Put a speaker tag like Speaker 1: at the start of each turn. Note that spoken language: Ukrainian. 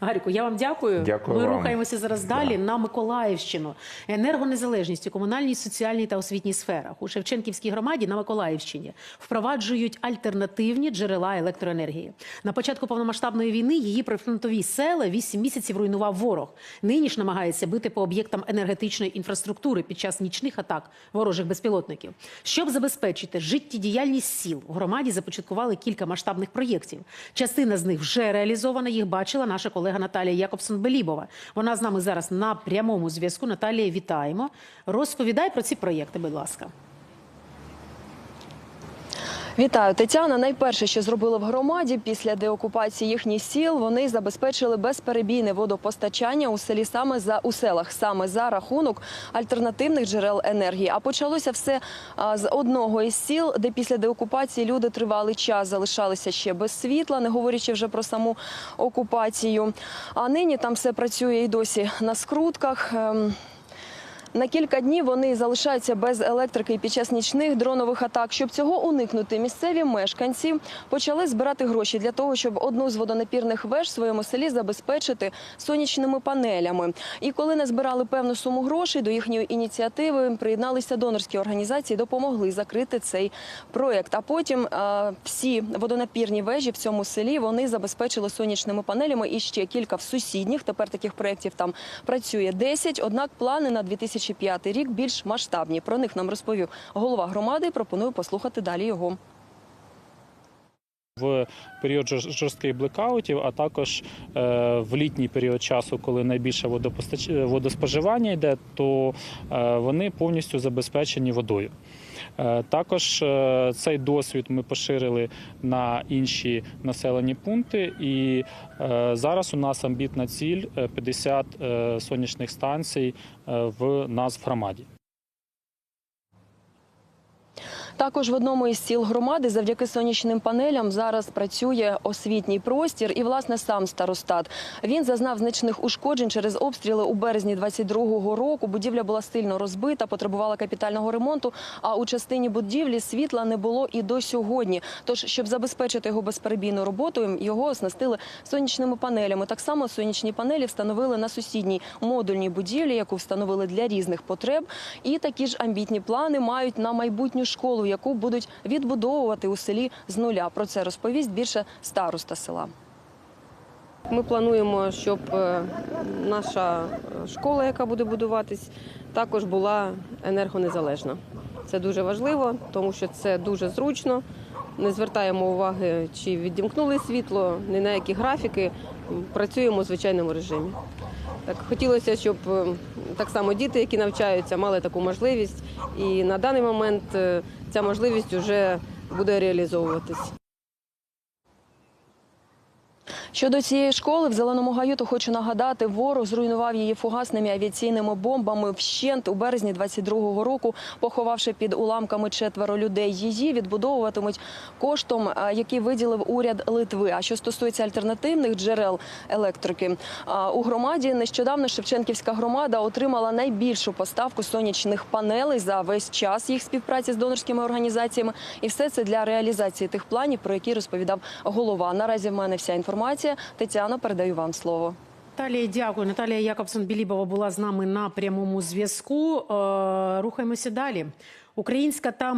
Speaker 1: Гаріку, я вам дякую.
Speaker 2: Дякую
Speaker 1: Ми
Speaker 2: вам.
Speaker 1: рухаємося зараз далі на Миколаївщину. Енергонезалежність у комунальній, соціальній та освітній сферах у Шевченківській громаді на Миколаївщині впроваджують альтернативні джерела електроенергії. На початку повномасштабної війни її прифронтові села вісім місяців руйнував ворог. Нині ж намагається бити по об'єктам енергетичної інфраструктури під час нічних атак ворожих безпілотників. Щоб забезпечити життєдіяльність сіл, у громаді започаткували кілька масштабних проєктів. Частина з них вже реалізована. Їх бачила наша колега Наталія Якобсон Белібова. Вона з нами зараз на прямому зв'язку. Наталія, вітаємо. Розповідай про ці проєкти, будь ласка.
Speaker 3: Вітаю, Тетяна. Найперше, що зробили в громаді після деокупації їхніх сіл, вони забезпечили безперебійне водопостачання у селі саме за у селах, саме за рахунок альтернативних джерел енергії. А почалося все з одного із сіл, де після деокупації люди тривалий час залишалися ще без світла, не говорячи вже про саму окупацію. А нині там все працює і досі на скрутках. На кілька днів вони залишаються без електрики під час нічних дронових атак. Щоб цього уникнути, місцеві мешканці почали збирати гроші для того, щоб одну з водонапірних веж в своєму селі забезпечити сонячними панелями. І коли не збирали певну суму грошей, до їхньої ініціативи приєдналися донорські організації, допомогли закрити цей проект. А потім е, всі водонапірні вежі в цьому селі вони забезпечили сонячними панелями і ще кілька в сусідніх. Тепер таких проєктів там працює 10. Однак плани на 2005 рік більш масштабні. Про них нам розповів голова громади. Пропоную послухати далі його.
Speaker 4: В період жорстких блекаутів, а також е, в літній період часу, коли найбільше водопостач... водоспоживання йде, то е, вони повністю забезпечені водою. Е, Також цей досвід ми поширили на інші населені пункти, і зараз у нас амбітна ціль е, 50 е, сонячних станцій в нас в громаді.
Speaker 3: Також в одному із сіл громади завдяки сонячним панелям зараз працює освітній простір і власне сам старостат. Він зазнав значних ушкоджень через обстріли у березні 22-го року. Будівля була сильно розбита, потребувала капітального ремонту. А у частині будівлі світла не було і до сьогодні. Тож, щоб забезпечити його безперебійну роботу, його оснастили сонячними панелями. Так само сонячні панелі встановили на сусідній модульній будівлі, яку встановили для різних потреб. І такі ж амбітні плани мають на майбутню школу, яку будуть відбудовувати у селі з нуля. Про це розповість більше староста села.
Speaker 5: Ми плануємо, щоб е, наша школа, яка буде будуватись, також була енергонезалежна. Це дуже важливо, тому що це дуже зручно. Не звертаємо уваги, чи відімкнули світло, ні на які графіки. Працюємо у звичайному режимі. Так хотілося, щоб е, так само діти, які навчаються, мали таку можливість. І на даний момент е, ця можливість вже буде реалізовуватись.
Speaker 3: Щодо цієї школи в зеленому гаю, то хочу нагадати, ворог зруйнував її фугасними авіаційними бомбами вщент у березні 22-го року, поховавши під уламками четверо людей. Її відбудовуватимуть коштом, який виділив уряд Литви. А що стосується альтернативних джерел електрики, у громаді нещодавно Шевченківська громада отримала найбільшу поставку сонячних панелей за весь час їх співпраці з донорськими організаціями. І все це для реалізації тих планів, про які розповідав голова. Наразі в мене вся інформація. Тетяно, передаю вам слово.
Speaker 1: Наталія, дякую. Наталія Якобсон Білібова була з нами на прямому зв'язку. Е, Рухаємося далі. Українська та